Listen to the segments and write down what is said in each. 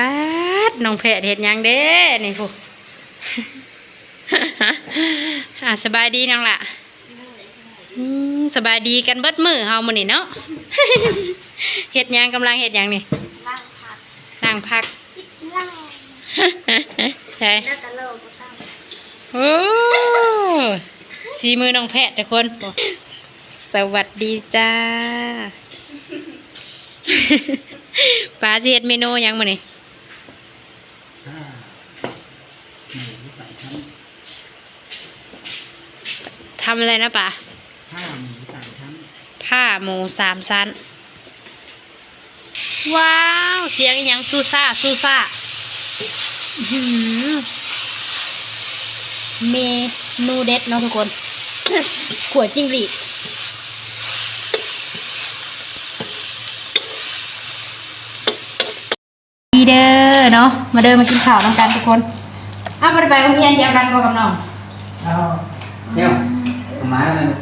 ป้าดน้องแพทย์เห็ดหยังเด้นี่ผู้อ่าสบายดีน้องละอืมสบายดีกันเบิดมือเฮามื้อนี้เนาะเฮ็ดหยังกำลังเฮ็ดหยังนี่ล่างผักนั่งพักจิบล่างใช่น่าจะเลิกก็ต้องโอ้สีมือน้องแพทย์ทุกคน สวัสดีจ้าป้าสิเฮ็ดเมนูหยังมื้อนี้ ห้าหมูสามชั้น ทำอะไรนะป้าห้าหมูสามชั้นผ้าหมูสามชั้น ว้าว เสียงอหยังซูซ่าซูซ่าอื้อหือเมนูเด็ดเนาะทุกคนขวดจิ้งหรีดดีเด้อเนาะมาเดินมากินข้าวน้ำกันทุกคนอ้าวไปไปโรงเรียนเดียวกันบ่กับน้องเอาเนี่ย เอาไม้มาเลย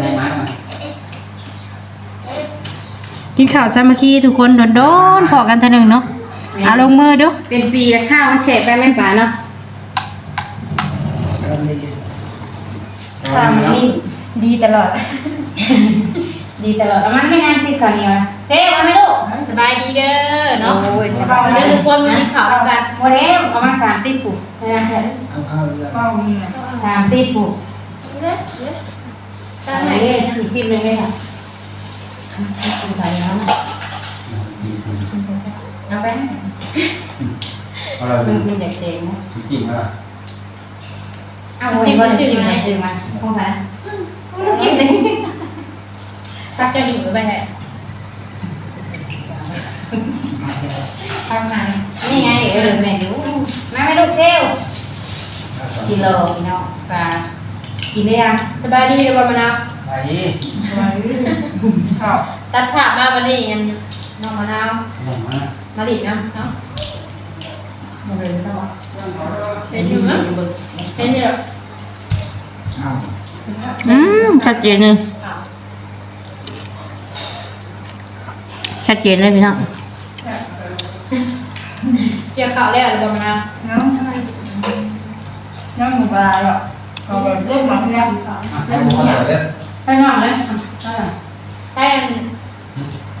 ในไม้มากินข้าวสามัคคีทุกคนโดนๆพอกันเท่านึงเนาะเอาลงมือดูเป็นปีแล้วข้าวมันเฉะไปแม่นป่าเนาะเริ่มดีข้าวมันนี่ดีตลอด ดีตลอดเอามันไม่นานติดข้าวเหนียวเซ่เอาไหมลูกสบายดีเด้อเนาะโอ้ยสเอาบายเด้อทุกคนมากินข้าวกันโมเดลเอามาสามติดปุ๊บนะเถอะเอาเข้าเลยสามติดปุ๊บ เลิกเลิกตั้งไหนเลยอีกติดหนึงเลยค่ะใส่น้ำเอาไปเอาเรมันมันเด็กๆนะกินเท่าเอาโอ้ยว่าซื้อมาซื้อมาพวกนั้นกินเลยตักจะอยู่ไปไหนทำมานนี่ไงเออแม่ดูมาไม่ลูกเชลกิโลพี่น้องปลา กินได้ยังสบายดีเด้อบ่มะนาวไปชอบตัดภาพมาวันนี้ยันน้องมะนาวหนึ่งมามาดิบน้ำเนาะมาเลยต้องเห็นอยู่มั้ยเห็นอยู่อ้าวอืมชัดเจนเลยชัดเจนเลยพี่น้องเกี่ยวข้าวแล้วหรือบ่มะนาวน้องน้องหมูปลาหรอก เอาแบบเริ่มมาแล้วให้หมูขนาดเลยไปนอนเลยใช่อัน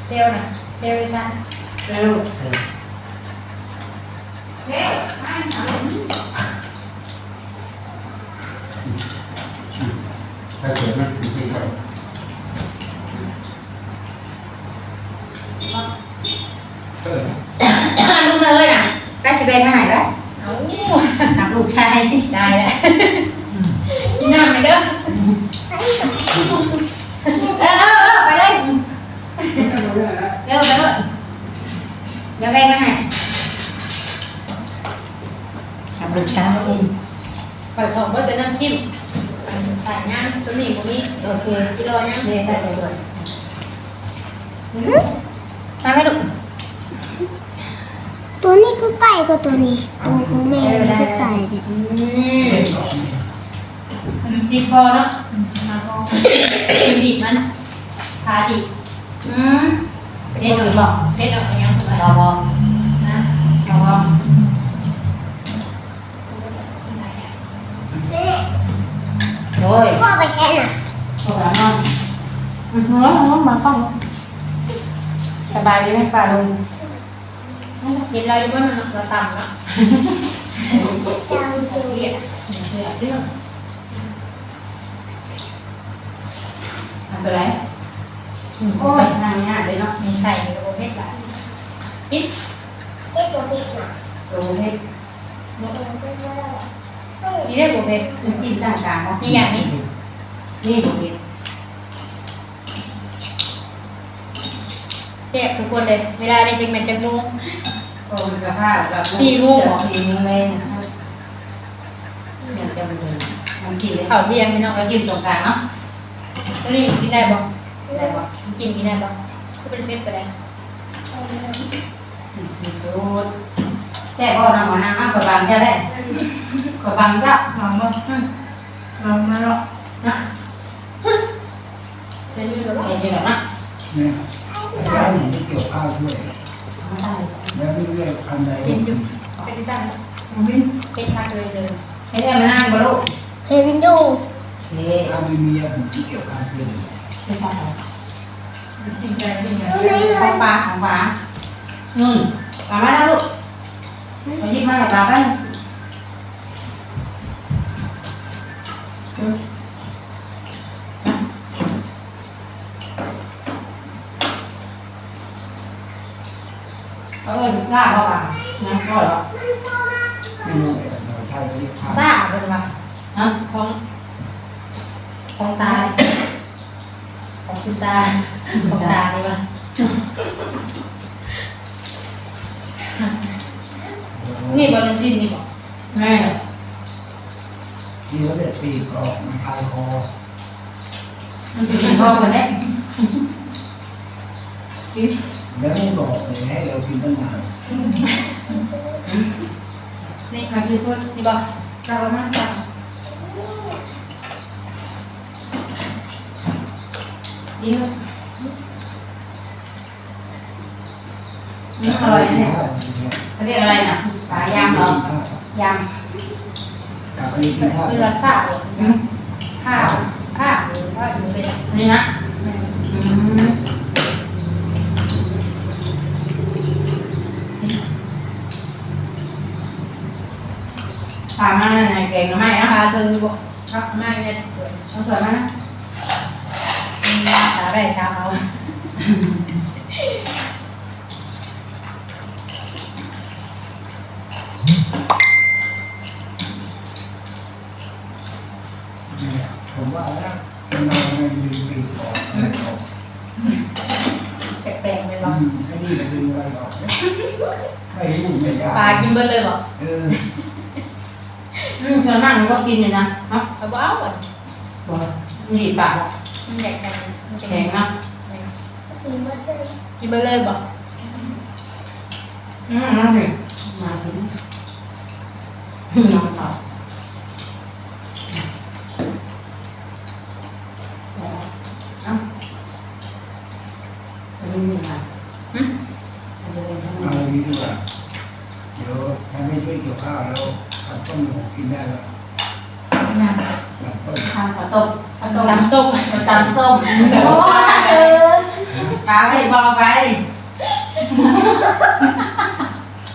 เซลล์น่ะเซลล์ดิฉันเร็วเซลล์มาหาถ้าเกิดมันกินที่เท่าเออลูกมาเลยน่ะใกล้สิเบนมาหายแล้วเอาหักลูกชายได้แล้ว กินน้ำไหมเด้อเออเออเออไปเลยเร็วไปเลยเดี๋ยวเบนมาหายหักลูกชายปล่อยของว่าจะน้ำจิ้มใส่ย่างตัวนี้พวกนี้โอเคกิโลย่างเดี๋ยวได้เลยด้วยมาไหมลูกตัวนี้ก็ไก่กว่าตัวนี้ตัวของแม่นี่ก็ไก่เนี่ย อืมดีพอเนาะมาพอเป็นดีมันพาดีอืมเด็กอื่นบอกเพชรออกมายังถูกไหมรอบอกนะรอบอกโอ้ยพ่อไปแช่น่ะโอ้ยนอนอือหือหือมันต้องสบายดีไหมป่าลุงเห็นเราอยู่บนเราต่ำเนาะจางตัวเรียดเรื่อง ทำ ตัวไรโอ้ยทางนี้เลยเนาะมีใส่ในโอเพชรหลายปิดเจ๊ตัวพริกน่ะดูให้เออเป็นว่าเฮ้ยนี่ได้โอเพชรน้ำจิ้มต่างๆนะนี่อย่างนี้นี่ดูดิแซ่บทุกคนเลย เวลาได้จังแม่นจังโมงโอ้ยกระเพรากับสี่โมงสี่โมงเลยนะครับเดี๋ยวจะมาดูน้ำจิ้มเลยข้าวเที่ยงพี่น้องน้ำจิ้มตรงกลางเนาะตัว นี้กินได้บ่ได้ปะกินกินได้บ่ก็เป็นเพชรไปได้สีสีสูดแซ่บก็น้ำมันน้ำมากกว่าบางแค่ได้กว่าบางเจ้าลองมาลองมาเนาะนะเป็นนี่ก็เห็นอยู่แล้วนะเนี่ยข้าวหมูเกี่ยวข้าวด้วยอไม่ได้แล้วนี่เรียกอันใดเย็นอยู่เป็นที่ตั้งเป็นทักเลยเลยให้เอ็มมานั่งบนลูกเห็นอยู่ เฮ้ถ้าไม่มีผมที่เกี่ยวกับเรื่องเป็นทักอะไรจริงใจจริงใจของปลาของปลาอืมปลามาแล้วลูกมายิบมากับปลากันเออลาบเข้าปลานะก็เหรอไม่รู้แต่เราใช้เรียกข้าวซาเป็นว่าฮะของ ของตายของคุณตาของตานี่ว่านี่บอลจินนี่บอกแม่ที่เขาเรียกปีกรอบมันคลายคอมันจะมีพ่อคนนี้กินแล้วไม่บอกเลยให้เรากินตั้งนานนี่มาคือพูดนี่บอกเราละมั่นจั ยิงนี่อร่อยนะเนี่ยเขาเรียกอะไรนะปลายำเหรอยำกับนนี้กินข้าวคือรสชาติข้าวข้าวหรือว่าหรือเป็นนี่นะปลามาในเก่งไม่นะปลาเธอบอกครับไม่เนี่ยเอาสวยมากนะ สาหร่ายสาวเอาเนี่ยผมว่าแล้วมันเราไม่มีปีกรอบอะไรออกแปลกๆไปอืบ้างมไอ้นี่จะดึงอะไรออกไม่รู้ไม่ได้ปลากินเบิดเลยบอกเอออืมส่วนมากหนูก็กินอยู่นะเนาะเอาว้าวอะดีปากมันอยากกันมันจะแข็งนะกินมาเลยกินไปเลยบอกอืมน้องเห็นมากินน้องต่อเอ้าอันนี้มีอะไรอืมอันนี้เป็นทั้งหมเอาดอย่างนี้ดีก ว่าเดี๋ยวถ้าไม่ช่วยเกี่ยวข้าวแล้วทำต้มหมูกินได้แล้ว ทำต้มทำข้าวต้มข้าวต้มตำส้มตำส้มโอ้เออปลาไปบอกไป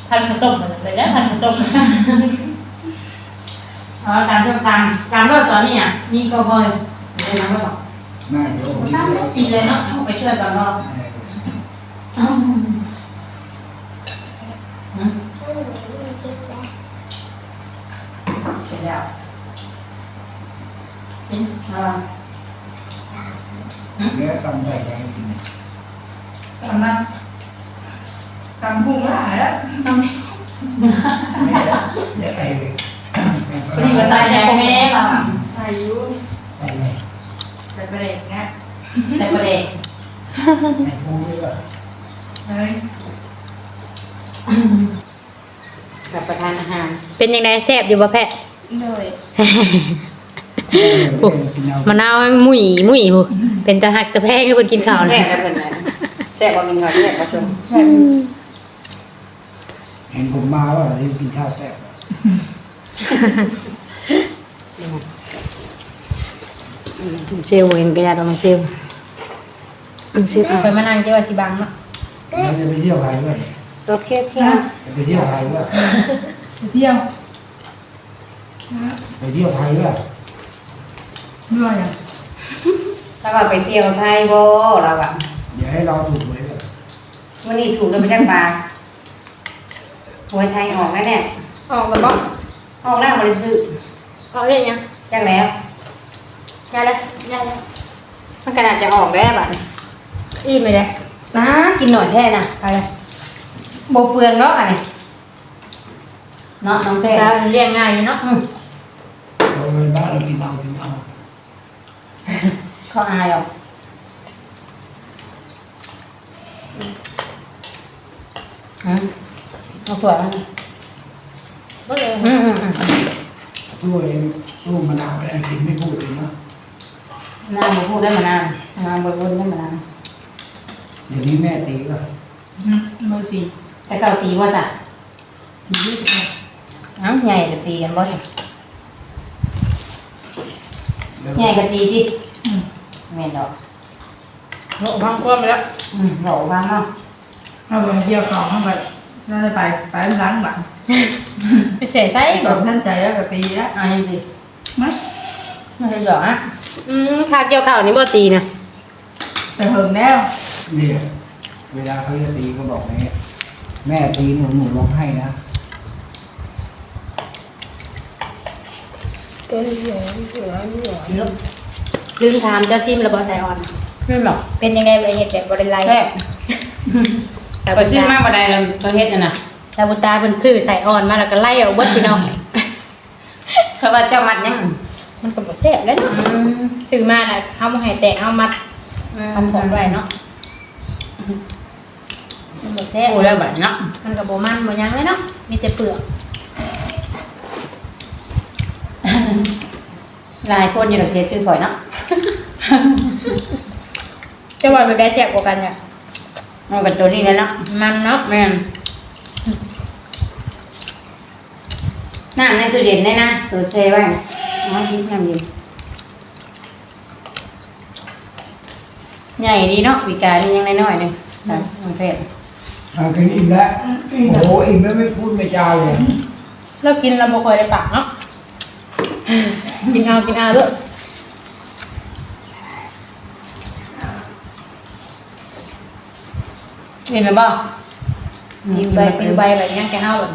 พันข้าวต้มเหมือนเลยนะพันข้าวต้มเอาตามเรื่องตามตามเรื่องตอนนี้อะมีก็เคยเดี๋ยวนะก็บอกง่ายเดี๋ยวผมตามเรื่องกินเลยเนาะเอาไปช่วยกันรอบตั้งหนูนี่คิดแล้วเสร็จแล้ว กินเอาเนื้อตำใส่ไปกินกำลังกำพุงหลายแล้วไม่ได้เดี๋ยวไอ้พอดีมาใส่แดงแม่เราใส่ยูไอ้ไงใส่ประเด็นเงี้ยใส่ประเด็กไอ้พูดด้วยเฮ้ยกับประทานอาหาร เป็นยังไงแซ่บอยู่บ่แพะเลย ปุ๊บกินเอามะนาวมุยมุยผู้เป็นตะหักตะแพงให้เพิ่นกินข้าวแซ่นะบแล้วเพิ่นน่ะแซ่บบ่มีข้าวแซ่บบ่ชมเห็นผมมาว่าเรียนกินข้าวแซ่บเซลเห็นกระยาดองเซลเซลไปมานั่งเจ้าว่าสิบังเนาะเราจะไปเที่ยวไทยด้วยตัวเคี้ยวเคี้ยวจะไปเที่ยวไทยด้วยเที่ยว ไปเที่ยวไทยด้วย เมื่อยังถ้าว่าไปเที่ยวไทยบ่เราอะอย่าให้เราถูกหวยเลยวันนี้ถูกแล้วไปจักบาทหวยไทยออกแน่แน่ออกแล้วบ่ๆออกแล้วบ่ได้ซื้อออกได้ยังจักแล้วยาแล้วยาแล้วมันขนาดจะออกได้บัดนี้อีไม่ได้นะกินหน่อยแท้น่ะอะไรบ่เปลืองเนาะอันนี้เนาะน้องแท้ตาเลี้ยงง่ายอยู่เนาะ อืม เราไปบ้านเรากินเอากินเอา เขาอายออกอืมเอาถั่วมาบ่เลยอืมอืมอืมตู้เองตู้มะนาวไปกินไม่พูดเลยนะนานบ่พูดได้มานานนานบ่พูดได้มานานเดี๋ยวนี้แม่ตีก็มือตีแต่เก่าตีว่าสะเอ้าใหญ่กับตีกันบ่สิแล้วใหญ่กับตีที่ แม่นดอกโอ้พังควบไปแล้วอืมเหลาบ้างเนาะเอาไปเที่ยวเขาเข้าไปน่าจะไปไปล้างบังไปเสียไส้บบ่อกท่านใจแล้วก็ตีแล้วเอายังดีไหมไม่ใช่หยอกอะอืมพาเกี่ยวข้าวนี่บ่ตีนะแต่เหิงแล้วเนี่ยเวลาเขาจะตีก็บอกไงแม่ตีหนูหนูร้องไห้นะลูกลื มถามเจ้าซิมแล้วบ่ใส่ออนไม่หรอกเป็นยังไงบ่เฮ็ดแบบบ่ได้ไล่แซ่บไปซื้อมาบ่ได้แล้วเขาเฮ็ดน่ะนะตาบุตาเพิ่นซื้อใส่ออนมาแล้วก็ไล่เอาเบิดพี่น้อง เขาว่าเจ้ามัดยังมันก็บ่แซ่บแล้วเนาะอืมซื้อมาน่ะเฮาบ่ให้แตกเฮามัดทำของไว้เนาะมันบ่แซ่บโอ้ยแล้วบัดนี้เนาะมันก็บ่มันบ่หยังเลยเนาะมีแต่เปลือก หลายคนอยู่ดอกเสียคือข่อยเนาะจะว่ามันได้แซ่บกว่ากันเนี่ยเอากับตัวนี้เลยเนาะมันเนาะแม่นน้ำในตู้เย็นได้นะตัวเชไว้อ๋อยิ้มน้ำเย็นใหญ่ดีเนาะปีกายนี่ยังน้อยๆหนึงครับน้องเพชรทางกินอิ่มแล้วโอ้โหอิ่มแล้วไม่พูดไม่จาเลยเรากินเราบ่ค่อยได้ปากเนาะ กินเอากินเอาเด้อเห็นไหมบ่กินไปกินไปแบบยังแกเฮาเลย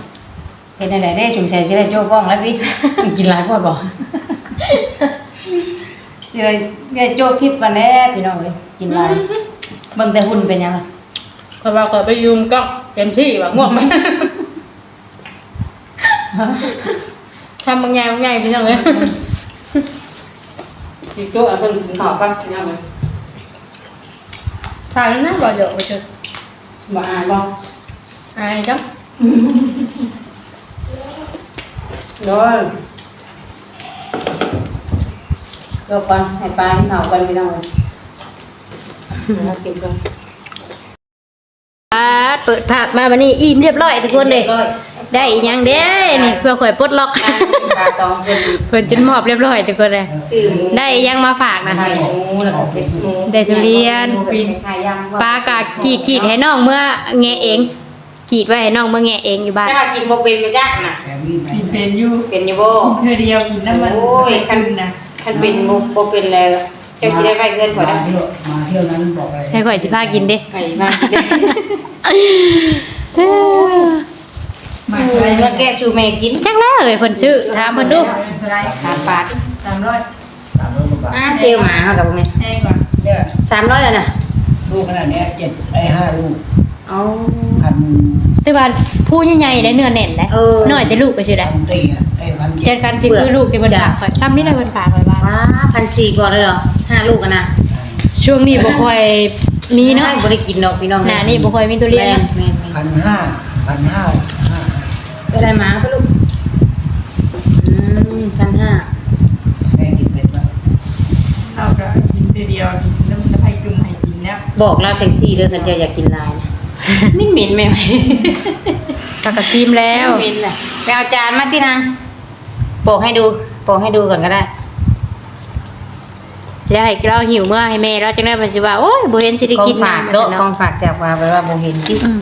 เห็นไหนได้ชุมชัยสิได้โจ้กล้องแล้วดิกินหลายพอดบ่สิได้ได้โจ้คลิปกันแน่พี่น้องเอ้ยกินหลายเบิ่งแต่หุ่นเป็นยังไงเพราะว่าขอยไปยืมกล้องเต็มที่ว่าง่วงไหม ทำบางอย่างบางอย่างพี่น้องเอ้ยพี่โจ้เอาเพิ่นกินข้าวกันพี่น้องเอ้ยถ่ายแล้วนะบ่เยอะไปเถอะบ่อายบ่อายจังโดยเดี๋ยวก่อนให้ปลากินข้าวกันพี่น้องเอ้ยเอากินก่อนเปิดภาพมาวันนี้อิ่มเรียบร้อยทุกคนเลยร้อย ได้อีกอย่างเด้นี่เพื่อข่อยปลดล็อกปลาตองเพิ่นเพิ่นจนมอบเรียบร้อยทุกคนเลยซื้อหมูได้อีกอย่างมาฝากนะไข่หมูแล้วก็เผ็ดหมูได้ทุเรียนเป็นไข่ย่างปลากากรีดกรีดให้น้องเมื่อแงะเองกรีดไว้ให้น้องเมื่อแงะเองอยู่บ้านถ้ามากินบ่เป็นมาจ้าน่ะแต่มีไหมกินเป็นอยู่เป็นอยู่บ่เธอเดียวกินน้ำมันโอ้ยคันนะคันเป็นบ่บ่เป็นแล้วเจ้าสิได้ไปเงินข่อยมาได้เที่ยวมาเที่ยวนั้นบอกเลยให้ข่อยสิพากินเด้ไอ้มาสิได้ มาโอ้อะไรยมาแก้ชูแม่กินจักแล้วเอ้ยเพิ่นซื้อถามเพิ่นดูอะไรสามบาทสามร้อยสามร้อยกว่าบาทอ่าเซลหมาเฮากับบ่แม่แห้งกว่าเนี่ย300แล้วน่ะลูกขนาดเนี้ยเจ็ดไอ้ห้าลูกเอาพันแต่ว่าผู้ใหญ่ๆได้เนื้อแน่นได้เออน้อยแต่ลูกก็สิได้พันตีอะไอ้พันเจ็ดกันสิคือลูกที่เพิ่นฝากข่อยซ้ำนี่แหละเพิ่นฝากไว้บ้าน ว้า1,400ก่อนเลยเหรอห้าลูกอะนะช่วงนี้บ่ค่อยมีเนาะบ่ได้กินดอกพี่น้องหน้านี่บ่ค่อยมีทุเรียนแม่เนาะ แม่พันห้าพันห้า ห้าไปได้หมาปะลูกอืม1,500แม่กินเป็นปะเอาก็กินเธอเดียวกินน้ำน้ำไผ่จุ่มให้กินแล้วบอกเราจังซี่เด้อกันเจ้าอยากกินลายนะมิ้นเหม็นแม่ไหมตากระซีมแล้วมิ้นน่ะไปเอาจานมาที่นางโปกให้ดูโปกให้ดูก่อนก็ได้แล้วให้เราหิวเมื่อให้แม่เราจังได้เพิ่นสิว่าโอ้ยบ่เห็นสิได้ขอกิงนฝากน้ำโต๊ะเนาะของฝากจากว่าไปว่าบ่เห็นที่อืม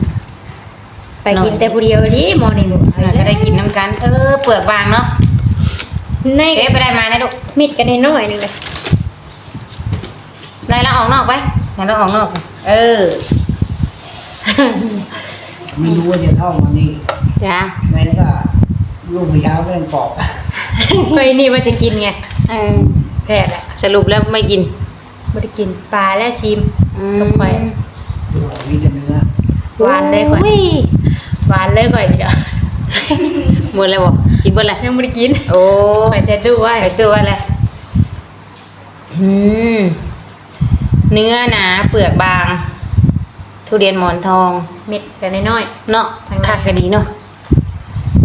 ไปกินแต่ผู้เดียวดิหมอนี่ลูก ก็ได้กินน้ำกัน เออเปลือกบางเนาะในเอ๊ะไปได้มาได้ลูกมิดกันน้อยๆนึงเลยได้แล้วออกนอกไปได้แล้วออกนอกไปเออ ไม่รู้ว่าจะเท่าวันนี้จ้าแม่ก็ลูกไปเช้าก็ยังกรอกเคยนี่ว่าจะกินไงเออแพ้แหละสรุปแล้วไม่กินบ่ได้กินปลาและซีมอืกับข่อยดูมีแต่เนื้อหวานเลยข่อยอุ้หวานเลยข่อยสิเด้อ หมดแล้วบ่กินเบิดแล้วยังบ่ได้กินโอ้ข่อยจะดูไว้ใส่ตัวไว้เลยอืมเนื้อหนาเปลือกบาง ทุเรียนหมอนทอง เม็ดกันน้อยเนาะทางในคักก็ดีเนาะ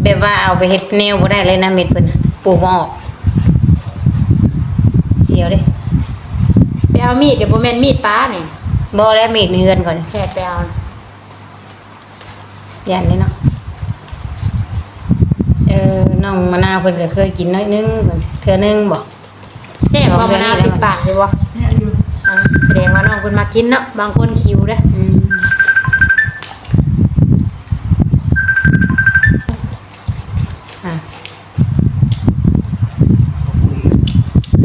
แบบว่าเอาไปเฮ็ดแนวบ่ได้เลยนะเม็ดเพิ่นน่ะปลูกบ่ออกเสียวเด้ๆไปเอามีดเดี๋ยวบ่แม่นมีดปลานี่บ่แล้วเม็ดในเฮือนก่อนแพทย์ไปเอายันเลยเนาะเออน้องมะนาวเพิ่นก็เคยกินน้อยนึงเทื่อนึงบ่แซ่บบ่มะนาวติดปากเลยบ่เนี่ยอยู่อ่าแสดงว่าน้องเพิ่นมากินเนาะบางคนคิวเด้ออืมอะ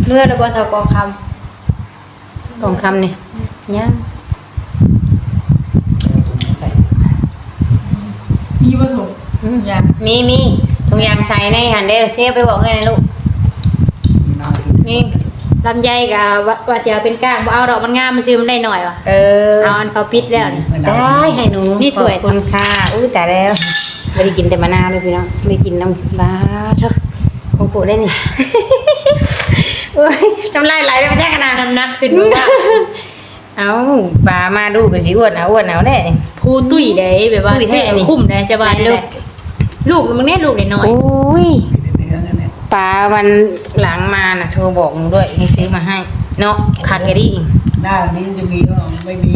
เมื่อระบ่สกอคำตองคำนี่ยังมีผสมอืมมีมี ถุงยางใส่ในหันเด้อเชฟไปบอกเลยนะลูกน้ำกินนี่ลำไยก็ว่าว่าสิเอาเป็นก้างบ่เอาดอกมันงามมันซื้อมันได้หน่อยว่ะเออเอาอันเขาปิดแล้วนี่ได้ให้หนูนี่ถ้วยขอบคุณค่ะอุ้ยแต่แล้วไม่ได้กินแต่มะนาวเลยพี่น้องไม่ได้กินน้ำบ้าเถอะคงปวดได้นี่โอ้ยน้ำลายไหลไปแจ้ขนาดน้ำหนักขึ้นบ่ว่าเอาปลามาดูก็สิอ้วนเอาอ้วนเอาได้นี่ผู้ตุ้ยได้แบบว่าตุ้ยแท้ซื้อนี่คุ้มได้จะบายแม่ลูลูกก ลูกมึงเนี่ยลูกได้น้อยโอ้ยเนื้อนั่นแหละปลาวันหลังมาน่ะโทรบอกมึงด้วยให้ซื้อมาให้ เนาะขาดแครี่หน้านี้มันจะมีว่าไม่มี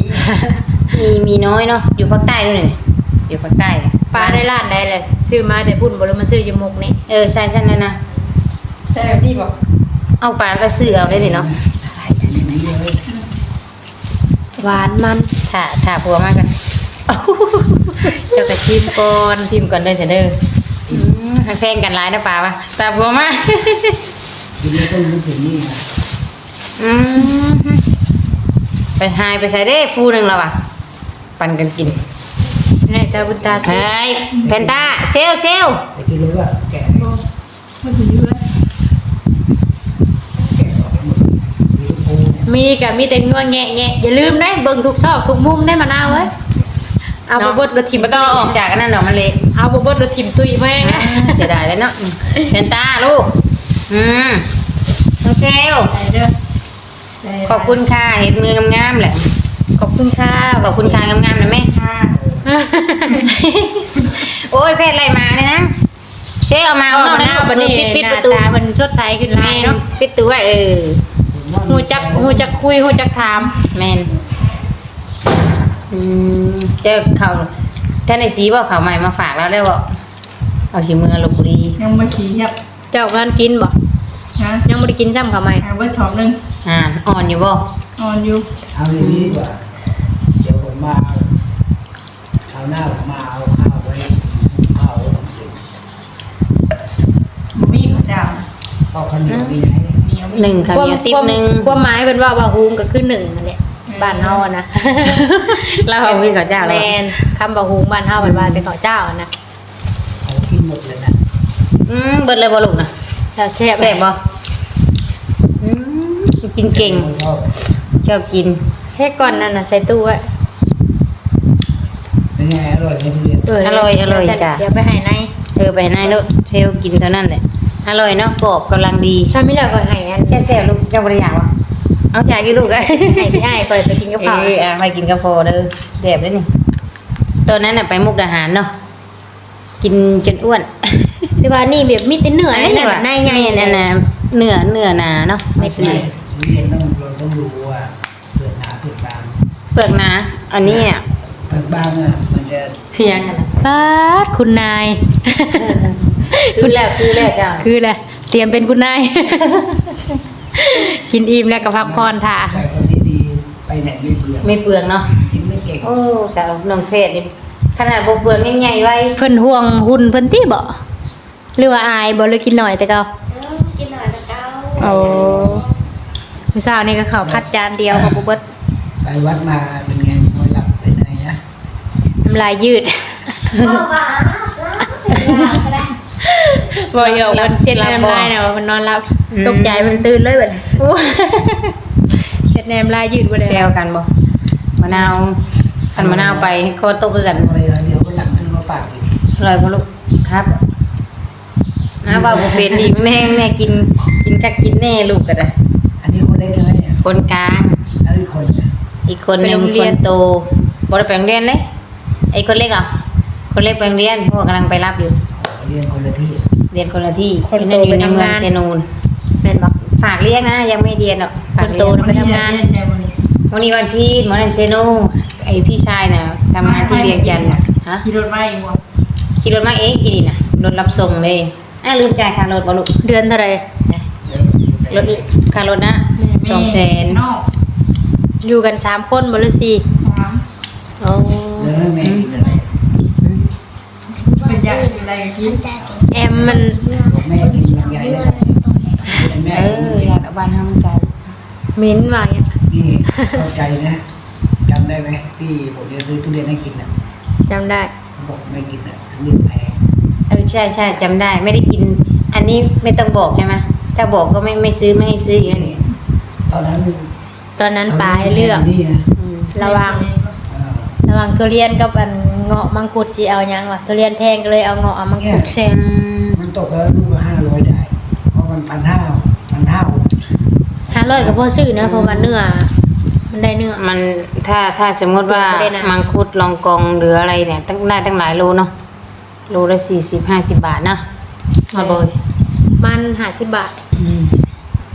มีมีน้อยเนาะอยู่ภาคใต้ด้วยนี่อยู่ภาคใต้เนี่ยปลาได้ร้านได้เลยซื้อมาแต่พุ่นบ่เลยมาซื้ออยู่มุกนี่เออใช่ใช่นั่นนะแต่แบบนี้บอกเอาปลาก็ซื้อเอาได้ดิเนาะไม่มีเลยหวานมันถ้าถ้าผัวมากัน เจ้ากระชิมก่อนทิมก่อนได้เสยเด้ออืมให้แพงกันหลายนะปลาวะตาผัวมาทีนี้ต้องนึกถึงนี่นะอืมไปหายไปใส่ได้ฟูหนึ่งแล้วอะ ปันกันกินให้ซาบุนตาซื้อเฮ้ยเพนต้าเชลเชลแต่กินรู้ว่าแก่มันถึงอยู่แล้วแก่ออกหมดมีลูกโป่งเนี่ยมีกับมีแต่งัวแงะแงะอย่าลืมนะเบิ่งทุกซอกทุกมุมได้มะนาวเว้ย เอาบ่เบดรถถิ่มไม่ต้องเอาออกจากอันนั้นหรอกมันเละเอาบ่เบดรถถิ่มตุ้ยแม่งนะเสียดายเลยเนาะเพนต้าลูก อืมน้องเชลใส่เด้อใส่ขอบคุณค่ะเห็ดมืองามๆแหละ ขอบคุณค่ะขอบคุณค่ะงามๆนะแม่ ค่ะโอ้ยเพศอะไรมาเนี่ยนะเชลเอามาเอาเอามะหน้านาวบัดนี้ปิดปิดหปน้าระตูตามันสดใสขึ้นหลาแม่ยเนาะเนาะปิดตัวไว้เออฮู้จักฮู้จักคุยฮู้จักถาม แมนอืม เจ้าเขาท่านไอซีบอกเขาวใหม่มาฝากแล้วได้บอกเอาขีมือลบบุรียังมาขี่ครับเจ้ามันกินบ่ฮะยังบ่ได้กินซ้ำเขาไหมหาเบิร์ดช็อปหนึ่งอ่าอ่อนอยู่บ่ออนอยู่เอาอย่างนี้ดีกว่า เดี๋ยวผมมาคราวหน้าผมมาเอาข้าวไว้ข้าวไว้ผมกินบะหมี่ข้าวเจ้าข้าวข้าวเหนียวมีไหมเหนียวหนึ่งข้าวเหนียวติ๊บหนึ่งความหมายเป็นว่าว่าฮูงก็คือหนึ่งนั่นแหละ บ้านเฮาอะนะ เราเอาพี่เขาเจ้าแล้วแม่นคำว่าฮูงบ้านเฮามันว่าแต่เขาเจ้าอะนะเอากินหมดเลยนะอืมเบิดเลยบ่ลูกนะแล้วแซ่บแซ่บบ่อืมกินเก่งชอบชอบกินเฮ็ดก่อนนั่นน่ะใส่ตู้ไว้เป็นไงอร่อยไหมทุเรียนเอออร่อยอร่อยเดี๋วจ้ะเสียไปให้ในเออไปให้นายลูกเทลกินเท่านั้นแหละอร่อยเนาะกรอบกำลังดี ชอบไม่เลิกก็ให้อันแซ่บๆลูกเจ้าบริยากวะ เอาจากกี่ลูกอะให้พี่ให้ไปไปกินกับเอข้าวออะไปกินกาแฟเด้อแดบด้วยนี่ตอนนั้นน่ะไปมุกดาหารเนาะกินจนอ้วนแต่ว่านี่แบบมีแต่เนื้อนี่แหละในใหญ่นั่นน่ะเนื้อเนื้อหนาเนาะไม่ทุใช่เรียนทุเรียนต้องเราต้องรู้ว่าเปลือกหนาเปลือกบางเปลือกหนาอันนี้อะเปลือกบางอะมันจะเพียงกันนะปาดคุณนายคือแล้วคือแล้วจ้ะคือแหละเตรียมเป็นคุณนาย กินอิ่มแล้วก็พักผ่อนท่าแต่คนที่ดีไปไหนไม่เบื่อไม่เปลืองเนาะกินไม่เก่งโอ้สาวน้องเพศนี่ขนาดบ่เปลืองยังใหญ่ไว้เพิ่นห่วงหุ่นเพิ่นติบ่หรือว่าอายบ่หรือกินหน่อยแต่เก็กินหน่อยนะเจ้าโอ้มื้อเช้านี่ก็ข้าวผัดจานเดียวของบ่เบิดไปวัดมาเป็นไงนอนหลับไปไหนนะน้ำลายยืดพ่อว่าก็ได้ บ่อยอกมันเช็ดน้ำลายน่ะว่ามันนอนหลับอืมตกใจมันตื่นเลยบัดนี้เช็ดน้ำลายยืดบ่ได้แซวกันบ่มะนาวคันมะนาวไปโคตรตกคือกันเอาเลยเดี๋ยววันหลังซื้อมาฝากอีกอร่อยบ่ลูกครับน้าว่าบ่เป็นอีกแน่แน่กินกินคักกินแน่ลูกก็ได้อันนี้คนเล็กใช่ไหมเนี่ยคนกลางแล้วอีกคนเนี่ยอีกคนหนึงคนโตบ่ได้ไปโรงเรียนเลยไอ้คนเล็กเหรอคนเล็กไปโรงเรียนเพราะว่ากำลังไปรับอยู่เรียนคนละที่ เรียนคนละที่ที่นั่นอยู่ในเมืองเซนูนแม่นบ่ฝากเรียกนะยังไม่เรียนหรอกฝากเรียนคนโตน่ะไปทำงานใช่ไหมวันนี้วันพี่หมอนันเซโนไอพี่ชายน่ะทำงานที่เวียงจันทร์น่ะฮะขี่รถมาเองบ่ขี่รถมาเองกี่ดีนะรถรับส่งเลยอะลืมจ่ายค่ารถบ่ลูกเดือนเท่าไหร่รถค่ารถนะสองแสนนอกอยู่กันสามคนบ่หรือสี่สามอ๋อแล้วให้แม่กินอะไรเป็นยากเป็นอะไรกันกิน แอมมันบอกแม่กินลำไยได้ไหมแม่เอออยากเอาบ้านห้ามใจายเหม็นว่าอย่างเงี้ยนี่เข้าใจนะจำได้ไหมที่ผมจะซื้อทุเรียนให้กินอะจำได้บอกไม่กินอะทุเรียนแพงเออใช่ใช่จำได้ ไม่ได้กิน อันนี้ไม่ต้องบอกใช่ไหมถ้าบอกก็ไม่ไม่ซื้อไม่ให้ซื้ออย่างนี้ตอนนั้นตอนนั้นปลาให้เลือกนี่นะอืมระหวังเออ ระหว่างทุเรียนกับอันเงาะมังคุดสิเอาหยังวะทุเรียนแพงก็เลยเอาเงาะเอามังคุดแทนอืมมัน ตกแล้วลูกละห้าร้อยได้ เพราะมันพันห้าพันห้าห้าร้อยก็พอซื้อนะเพราะว่าเนื้อมันได้เนื้อมันถ้าถ้าสมมติว่าไม่ได้นะมังคุดลองกองหรืออะไรเนี่ยตั้งได้ตั้งหลายโลเนาะโลละสี่สิบห้าสิบบาทเนาะมาโบยมันห้าสิบบาท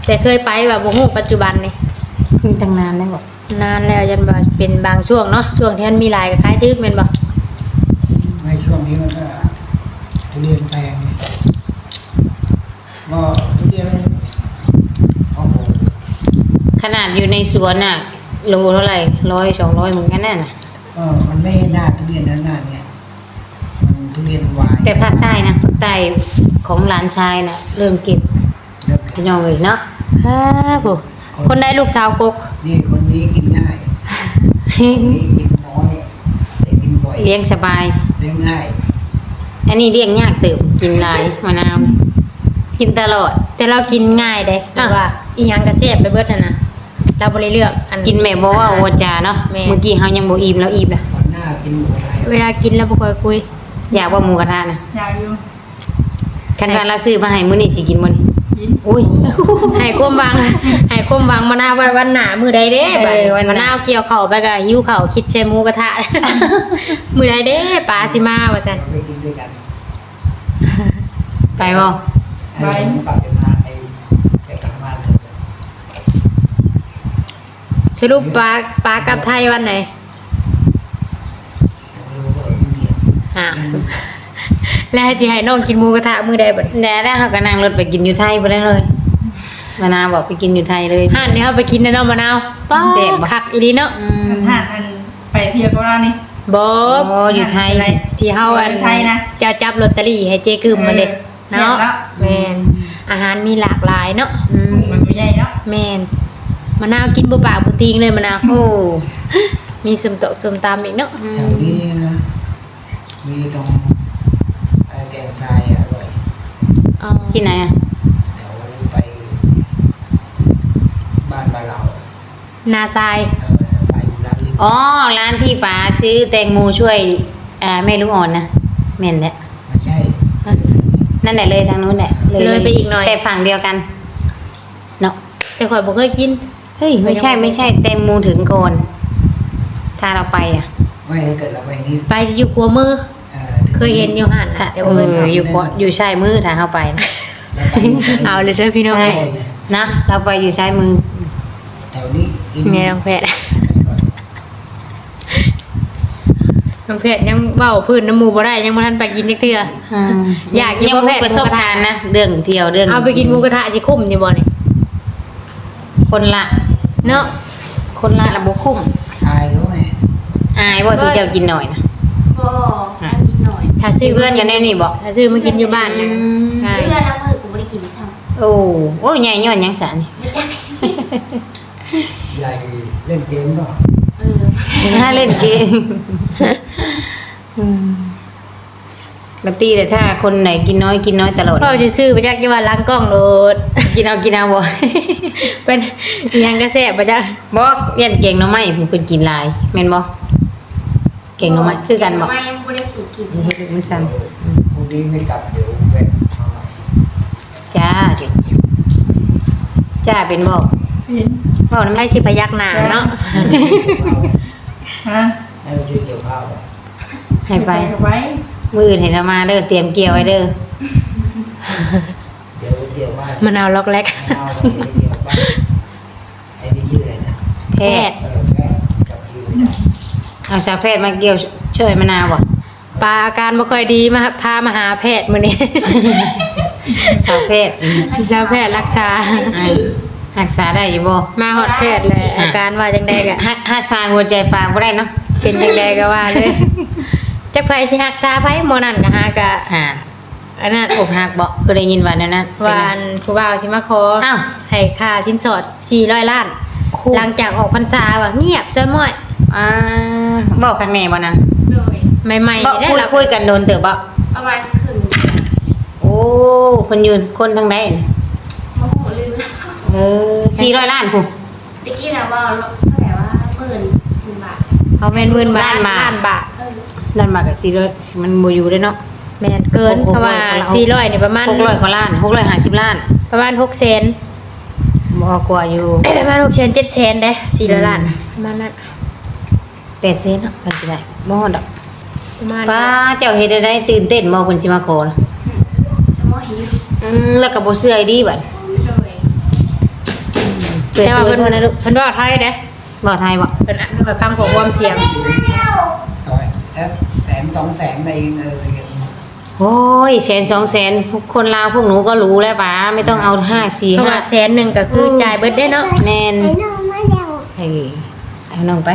แต่เคยไปแบบบ่ฮู้ปัจจุบันนี่เพิ่งตั้งนานแล้วบอกนานแล้วยันว่าเป็นบางช่วงเนาะช่วงที่มันมีหลายก็คล้ายทึกแม่นบ่ในช่วงนี้มันก็ทุเรียนแพงไง ก็ทุเรียนโอ้โหขนาดอยู่ในสวนน่ะโลเท่าไหร่ร้อยสองร้อยเหมือนกันแน่น่ะก็มันไม่หน้าทุเรียนนะหน้าเนี่ยมันทุเรียนหวานแต่ภาคใต้นะภาคใต้ของหลานชายน่ะ เริ่มเก็บแล้วพี่น้องเลยเนาะฮ่าบ่คนได้ลูกสาวกกนี่คนนี้กินง่ายคนนี้กินน้อยแต่กินบ่อยเลี้ยงสบายเลี้ยงง่ายอันนี้เลี้ยงยากเติบกินหลายมะนาวนี่ กินตลอด แต่เรากินง่ายเด้แต่อะว่าอีหยังก็แซ่บไปเบิดนั่นน่ะเราบ่ได้เลือกอัน กินแม่บอกว่าโอจาเนาะแม่ เมื่อกี้เฮายังบ่อิ่มแล้วอิ่มละวันหน้ากินหมูกระทะเวลากินแล้วบ่ค่อยคุยอยากว่าหมูกระทะนะอยากอยู่คันว่าเราซื้อมาให้มื้อนี้สิกินบ่นี่กินอุ้ย ให้ความหวังให้ความหวังมะนาวไว้วันหน้ามื้อใดเด้เออวันหน้า มะนาวเกี่ยวข้าวไปก็หิวข้าวคิดใส่หมูกระทะ มื้อใดเด้ปลาสิมาว่าซั่นเราไปกินด้วยกันไปบ่ ให้ผมกลับจะมาไอ้จะกลับมาเถอะสรุปปลาปลากลับไทยวันไหนอยากรู้ว่าทุเรียนอ่าแล้วให้ที่ให้น้องกินหมูกระทะมื้อใดบัดแด่ได้เฮาก็นั่งรถไปกินอยู่ไทยบ่ได้เลยมะนาวบอกไปกินอยู่ไทยเลยห่านนี่เฮาไปกินในน้องมะนาวป้าแซ่บบ่ คักอีหลีเนาะอือัมนห่านอันไปเที่ยวกับเรานี่ บ่โอ้อยู่ไทยอะไรที่เฮาอันไทยนะ เจ้าจับลอตเตอรี่ให้เจ๊กึมมันเด้เออ เนาะแซ่บแล้วแม่นอาหารมีหลากหลายเนาะอืมกุ้งมันตัวใหญ่เนาะแม่นมะนาวกินบ่ปากบ่ติงเลยมะนาวโอ้มีสมโตะสมตำอีกเนาะอืแถวมนี้นะมีตรงไอ้แกงทรายอะอร่อยอ๋อที่ไหนอะแถวไป บ้านบานเรานาทรายเออไปร้านลิ้นอ๋อร้านที่ป๋าซื้อแตงโมช่วยอ่าแม่ลูกอ่อนนะแม่นแหละไม่ใช่ นั่นแหละเลยทางนู้นแหละเลยไปอีกหน่อย แต่ฝั่งเดียวกันเนาะแต่ข่อยบ่เคยกิน เฮ้ยไม่ใช่ไม่ใช่แตงโมถึงก่อนถ้าเราไปอะไม่ถ้าเกิดเราไปนี่ไปอยู่กัวมือเออถึงเคยเห็นอยู่หั่นถ้าน่ะแต่เอบ่เคยออยู่ขวาอยู่ชายมือถ้าเข้าไปนะเราไปนี่เอาเลยเด้อพี่น้องใช่เอ้ยนะเราไปอยู่ชายมือแถวนี้กินแม่น้องแพทย์ น้องแพทย์ยังเว้าพื้นน้ำหมูบ่ได้ยังบ่ทันไปกินจักเทื่ออืมอยากกินยังประเภมีทประสบการณ์นะเรื่องเที่ยวเรื่องเอาไปกินหมูกระทะสิคุ้มนี่บ่นี่คนละ เนาะคนละระบบคุ้มอายเขาไงอายว่าที่เจ้ากินหน่อยนะก็กินหน่อยถ้าซื้อเพื่อนกันแน่นี่บอกถ้าซื้อมากินอยู่บ้านนะอืมง่าย เพื่อนน้ำมือกูไม่ได้กินซ้โอ้โอ้ใหญ่ย้อนหยังสารำไม่ใช่ใหญ่เล่นเกมก็เออถ้าเล่นเกมอืม ปกติแต่ถ้าคนไหนกินน้อยกินน้อยตลอดพ่อจะซื้อไปจักอยู่ว่าล้างกล้องโลดกินเอากินเอาบ่ เป็นอิหยังกระแสบ่จักบอกเรียนเก่งหน้อไม้ผมเป็นกินหลายแม่นบ่เก่งหน้อไม้คือกันบ่ไม่ยังไม่ได้สูตรกินเฮ็ดมันสั่นพรุ่งนี้ไม่กลับเดี๋ยวแวะมาใหม่จ้าจ้าเป็นบ่เห็นเว้าน้ำให้สิพยักหน้าเนาะ ฮะ ให้เราช่วยเกี่ยวข้าวอะ ให้ไปกับไว้มื้ออื่นให้เรามาเด้อเตรียมเกี่ยวไว้เด้อเดี๋ยวเกี่ยวบ้านมะนาวล็อกแรกเอาเดี๋ยวเกี่ยวบ้านไอ้นี่ชื่ออะไรนะแพทย์เออแค่จับชื่อไม่ได้เอาชาแพทย์มาเกี่ยวช่วยมะนาวบ่ปลาอาการบ่ค่อยดีมาพามาหาแพทย์มื้อนี้ชาวเพศชาวแพทย์รักษา อ่ารักษาได้อยู่บ่มาฮอดแพทย์เลยอาการว่าจังไดก็รักรักษาหัวใจปลาบ่ได้เนาะเป็นจังไดก็ว่าเลย จักไผสิรักษาไผหมอนั่นก็หากะอ่าอันนั้นอกหักบ่ก็ได้ยินว่าแนวนั้นวานผู้บ่าวสิมาขออ้าวให้ค่าสินสอด400ล้าน หลังจากออกพรรษาว่าเงียบเซ้ม้อยอ่าบอกข้างในบ่นะใหม่บ่ๆได้คุยล่ะคุยกันโดนเติบบ่เอาไว้ขึ้นโอ้เพิ่นอยู่คนทางใดโอ้โหลืมเออ400ล้านพุ่นตะกี้นะว่าเท่าไหร่ว่าหมื่นหมื่นบาทเอาแม่นหมื่นบาทล้านบาท ล้านบาทเออนั่นมากับ400มันบ่อยู่เด้เนาะ แม่นเกินหกเพราะว่าหกร้อย400นี่ประมาณ600กว่าล้าน650ล้านประมาณ6แสน บ่กว่าอยู่ ประมาณ6แสน7แสนเด้400ล้านประมาณนั้น8เซนเนาะกันสิได้บ่ฮอดดอกประมาณป้าเจ้าเฮ็ดได้ได้ตื่นเต้นบ่เพิ่นสิมาขอน่ะสมอหิวอืมแล้วก็บ่เชื่อไอ้ดีบัดโดยเปิดแต่ว่าตัวเพิ่นเพิ่นนะลูกเพิ่นว่าไทยเด้บ่ไทยบ่เพิ่นอะเพิ่นฟังของความเสียงซอยแสนแสนสองแสนในเออโอ้ยแสนสองแสนพวกคนลาวพวกหนูก็รู้แล้วป้าไม่ต้องเอาห้าสี่เพราะห้าว่าแสนหนึงก็คือจ่ายเบิดได้เนาะแม่นไอ้น้องมาเดียวให้เอาน้องไป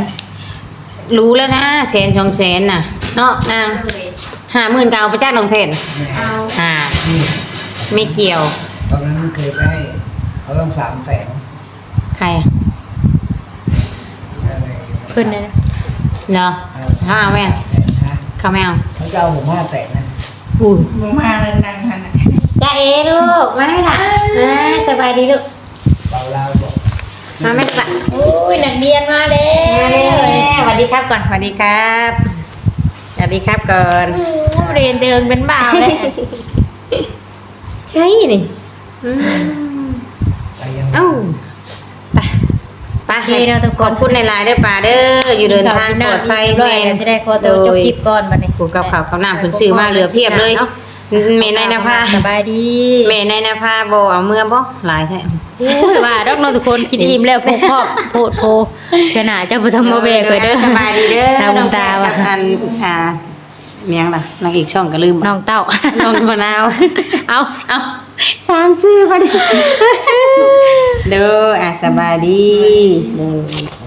รู้แล้วนะแสนสองแสนน่ะ เนาะนางโดยห้าหมื่นเก้าไปจ้างน้องเพชรแม่เอาอ่า นี่ไม่เกี่ยว ตอนนั้นเคยได้เขาต้องสามแสนใครอะอะไรเพิ่นน่ะนะเหรอเขาเอาไหมฮะ เขาไม่เอาเขาจะเอาผมห้าแสนนะอู้บ่มาแล้วนั่งหั่นน่ะจ้าเอลูกมาได้ล่ะอ่าสบายดีลูก เบาลาวบอกมาแม่ปะอุ้ยนักเรียนมาแล้มาเลยวสวัสดีครับก่อนสวัสดีครับสวัสดีครับก่อนโอ้เรียนเดินเป็นบ่าวเลยใช่นี่อืม ไปยัง เอ้าไปไป โอเคเราทุกคนขอบคุณในไลน์ด้วยป่าเด้ออยู่เดินทางปลอดภัยแม่ จะได้ขอตัวจบคลิปก่อนบัดนี้กูกับข่าวกับน้ำผลซื้อมาเหลือเพียบเลยเมนายนภาสบายดีเมนายนภาบ่เอาเมื่อบ่หลายแท้โอ้ยว่าดอกน้องทุกคนกินอิ่มแล้วพวกครอบโพดโพขนาดเจ้าบ่ทำมาแบกไปเด้อสบายดีเด้อสาวบุญตาว่ะน้องแพทย์กับอันอ่าเมียงล่ะนางเอกช่องก็ลืมน้องเต้าน้องมะนาวเอาเอา สามซื้อพอดีเด้ออะสบายดีเด้อ